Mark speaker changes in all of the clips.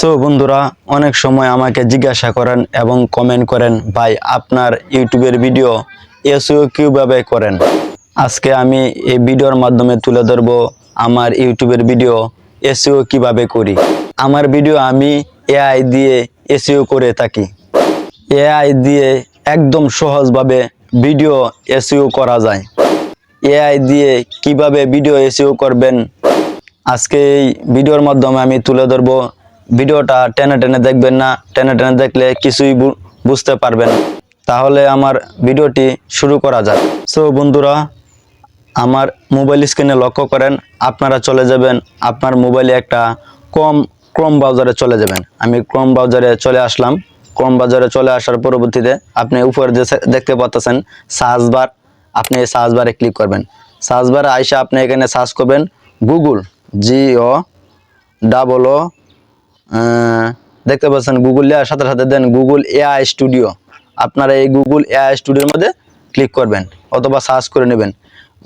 Speaker 1: So বন্ধুরা, অনেক সময় আমাকে জিজ্ঞাসা করেন এবং কমেন্ট করেন, ভাই, আপনার ইউটিউবের ভিডিও এসইও কীভাবে করেন? আজকে আমি এই ভিডিওর মাধ্যমে তুলে ধরবো আমার ইউটিউবের ভিডিও এসইও কীভাবে করি। আমার ভিডিও আমি এআই দিয়ে এসইও করে থাকি। এআই দিয়ে একদম সহজভাবে ভিডিও এসইও করা যায়। এআই দিয়ে কীভাবে ভিডিও এসইও করবেন? আজকে এই ভিডিওর মাধ্যমে আমি তুলে ধরবো ভিডিওটা টেনে টেনে দেখবেন না, টেনে টেনে দেখলে কিছুই বুঝতে পারবেন তাহলে আমার ভিডিওটি শুরু করা যাক। সো বন্ধুরা, আমার মোবাইল স্ক্রিনে লক্ষ্য করেন, আপনারা চলে যাবেন, আপনার মোবাইলে একটা কম ক্রোম ব্রাউজারে চলে যাবেন। আমি ক্রোম ব্রাউজারে চলে আসলাম। ক্রম ব্রাউজারে চলে আসার পরবর্তীতে আপনি উপরে যে দেখতে পাচ্ছেন সার্চ বার আপনি এই সার্চ বারে ক্লিক করবেন। সার্চ বারে আইসা আপনি এখানে সার্চ করবেন গুগল জিও ডাবল ও দেখতে পাচ্ছেন গুগল সাথে সাথে দেন গুগল এআই স্টুডিও আপনারা এই গুগল এআই স্টুডিওর মধ্যে ক্লিক করবেন, অথবা সার্চ করে নেবেন।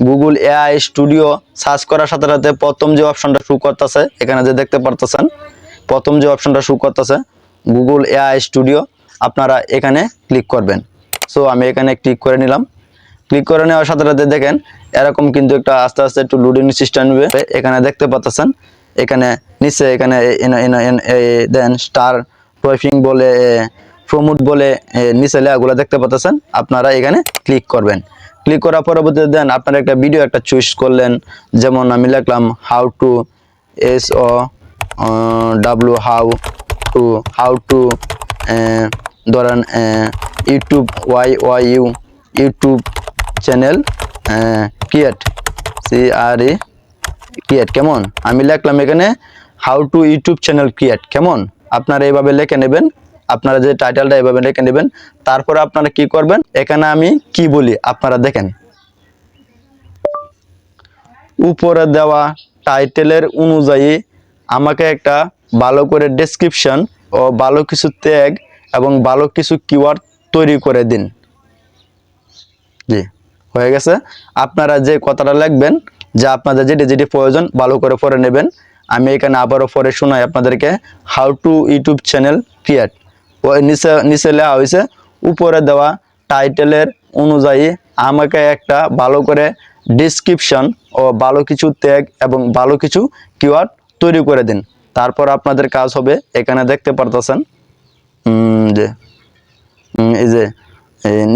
Speaker 1: গুগল এআই স্টুডিও সার্চ করার সাথে সাথে প্রথম যে অপশনটা শু করতেছে, এখানে যে দেখতে পারতেছেন, প্রথম যে অপশনটা শু করতেছে গুগল এআই স্টুডিও আপনারা এখানে ক্লিক করবেন। সো আমি এখানে ক্লিক করে নিলাম। ক্লিক করে নেওয়ার সাথে সাথে দেখেন, এরকম কিন্তু একটা আস্তে আস্তে একটু লোডিং সিস্টেম এখানে দেখতে পাচ্ছেন এখানে, নিচে এখানে দেন স্টার টয়ফিং বলে প্রমোট বলে নিচে লেয়াগুলো দেখতে পাচ্ছেন আপনারা এখানে ক্লিক করবেন। ক্লিক করার পরবর্তীতে দেন আপনারা একটা ভিডিও একটা চুজ করলেন, যেমন আমি লিখলাম how to S O W how to how to ধরেন YouTube Y Y U YouTube channel create C R E create কেমন? আমি লিখলাম এখানে how to YouTube channel create কেমন? আপনারা এইভাবে লিখে নেবেন, আপনারা যে টাইটেলটা এইভাবে লিখে নেবেন, তারপরে আপনারা কি করবেন? এখানে আমি কি বলি, আপনারা দেখেন। উপরে দেওয়া টাইটেলের অনুযায়ী আমাকে একটা ভালো করে ডেসক্রিপশন ও ভালো কিছু ট্যাগ এবং ভালো কিছু কিওয়ার্ড তৈরি করে দিন। জি, হয়ে গেছে। আপনারা যে কথাটা লিখবেন যে আপনাদের যেটি যেটি প্রয়োজন ভালো করে পরে নেবেন। আমি এখানে আবারও পরে শোনাই আপনাদেরকে how to YouTube channel create ওই নিচে নিচে লেখা হয়েছে, উপরে দেওয়া টাইটেলের অনুযায়ী আমাকে একটা ভালো করে ডিসক্রিপশন ও ভালো কিছু ট্যাগ এবং ভালো কিছু কিওয়ার্ড তৈরি করে দিন। তারপর আপনাদের কাজ হবে, এখানে দেখতে পারতেছেন। যে এই যে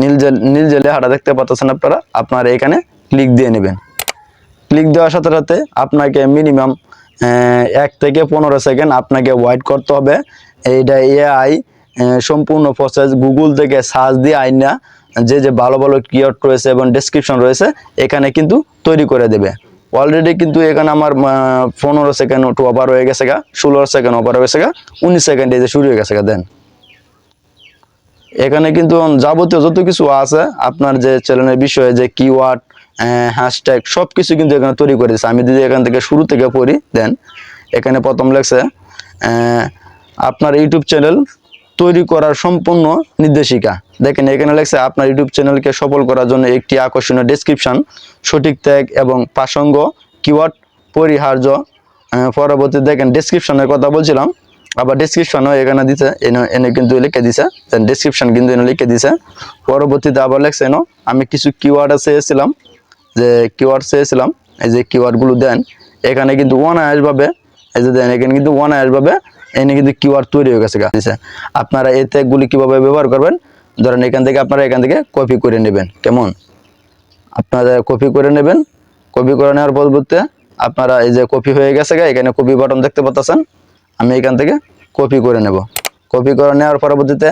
Speaker 1: নীল যে নীল যে লেখাটা দেখতে পাচ্ছেন আপনারা আপনারা এখানে ক্লিক দিয়ে নেবেন। ক্লিক দেওয়ার সাথে সাথে আপনাকে মিনিমাম এক থেকে পনেরো সেকেন্ড আপনাকে ওয়েট করতে হবে। এইটা এআই সম্পূর্ণ প্রসেস গুগল থেকে সার্চ দিয়ে আইনা, যে যে ভালো ভালো কিওয়ার্ড রয়েছে এবং ডেসক্রিপশন রয়েছে, এখানে কিন্তু তৈরি করে দেবে। অলরেডি কিন্তু এখানে আমার পনেরো সেকেন্ড একটু ওভার হয়ে গেছে গা, ষোলো সেকেন্ড ওভার হয়ে গেছে গা, উনিশ সেকেন্ডে যে শুরু হয়ে গেছে গা, দেন। এখানে কিন্তু যাবতীয় যত কিছু আছে, আপনার যে চ্যানেলের বিষয়ে যে কিওয়ার্ড হ্যাশট্যাগ সব কিছু কিন্তু এখানে তৈরি করে দিচ্ছে আমি যদি এখান থেকে শুরু থেকে পড়ি, দেন এখানে প্রথম লেখছে আপনার ইউটিউব চ্যানেল তৈরি করার সম্পূর্ণ নির্দেশিকা। দেখেন, এখানে লেখছে, আপনার ইউটিউব চ্যানেলকে সফল করার জন্য একটি আকর্ষণীয় ডেসক্রিপশন সঠিক ট্যাগ এবং প্রাসঙ্গ কিওয়ার্ড পরিহার্য পরবর্তী দেখেন ডেসক্রিপশনের কথা বলছিলাম, আবার ডেসক্রিপশনও এখানে দিছে, এনে এনে কিন্তু লিখে দিছে ডেসক্রিপশন কিন্তু এনে লিখে দিছে। পরবর্তীতে আবার লেখছে, এনো, আমি কিছু কিওয়ার্ড চেয়েছিলাম যে কিওয়ার্ড চেয়েছিলাম এই যে কিওয়ার্ডগুলো দেন এখানে কিন্তু অনায়াসভাবে এই যে দেন এখানে কিন্তু অনায়াসভাবে এনে কিন্তু কিওয়ার্ড তৈরি হয়ে গেছে। দিছে আপনারা এই ট্যাগগুলি কীভাবে ব্যবহার করবেন? ধরেন এখান থেকে আপনারা এখান থেকে কপি করে নেবেন কেমন? আপনারা কপি করে নেবেন কপি করে নেওয়ার পরবর্তীতে আপনারা এই যে কপি হয়ে গেছে গা, এখানে কপি বাটন দেখতে পাচ্ছেন আমি এখান থেকে কপি করে নেব। কপি করে নেওয়ার পরবর্তীতে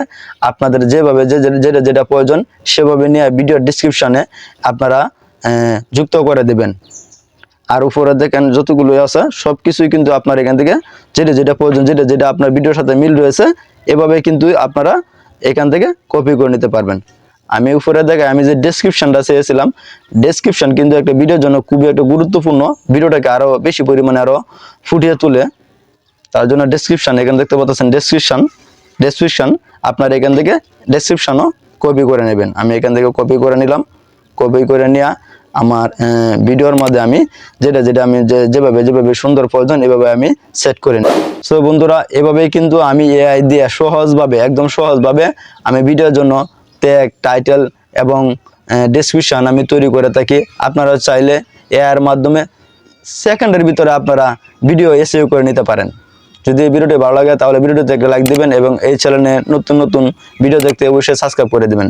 Speaker 1: আপনাদের যেভাবে যে যেটা যেটা প্রয়োজন সেভাবে নিয়ে ভিডিও ডিসক্রিপশনে আপনারা যুক্ত করে দেবেন। আর উপরে দেখেন যতগুলো আছে সব কিছুই কিন্তু আপনার এখান থেকে যেটা যেটা প্রয়োজন, যেটা যেটা আপনার ভিডিওর সাথে মিল রয়েছে, এভাবে কিন্তু আপনারা এখান থেকে কপি করে নিতে পারবেন। আমি উপরে দেখে, আমি যে ডেসক্রিপশনটা চেয়েছিলাম ডেসক্রিপশন কিন্তু একটা ভিডিওর জন্য খুবই একটা গুরুত্বপূর্ণ ভিডিওটাকে আরও বেশি পরিমাণে আরও ফুটিয়ে তুলে, তার জন্য ডেসক্রিপশন এখানে দেখতে পাচ্ছেন ডেসক্রিপশন ডেসক্রিপশন আপনার এখান থেকে ডেসক্রিপশনও কপি করে নেবেন। আমি এখান থেকে কপি করে নিলাম কপি করে নেওয়া আমার ভিডিওর মধ্যে আমি যেটা যেটা আমি যেভাবে যেভাবে সুন্দর প্রয়োজন, এভাবে আমি সেট করে নিই সো বন্ধুরা, এভাবেই কিন্তু আমি এআই দিয়ে সহজভাবে, একদম সহজভাবে আমি ভিডিওর জন্য ট্যাগ টাইটেল এবং ডেসক্রিপশন আমি তৈরি করে থাকি। আপনারা চাইলে এআইয়ের মাধ্যমে সেকেন্ডের ভিতরে আপনারা ভিডিও এসিও করে নিতে পারেন। যদি ভিডিওটি ভালো লাগে, তাহলে ভিডিওতে একটা লাইক দিবেন এবং এই চ্যানেলে নতুন নতুন ভিডিও দেখতে অবশ্যই সাবস্ক্রাইব করে দিবেন।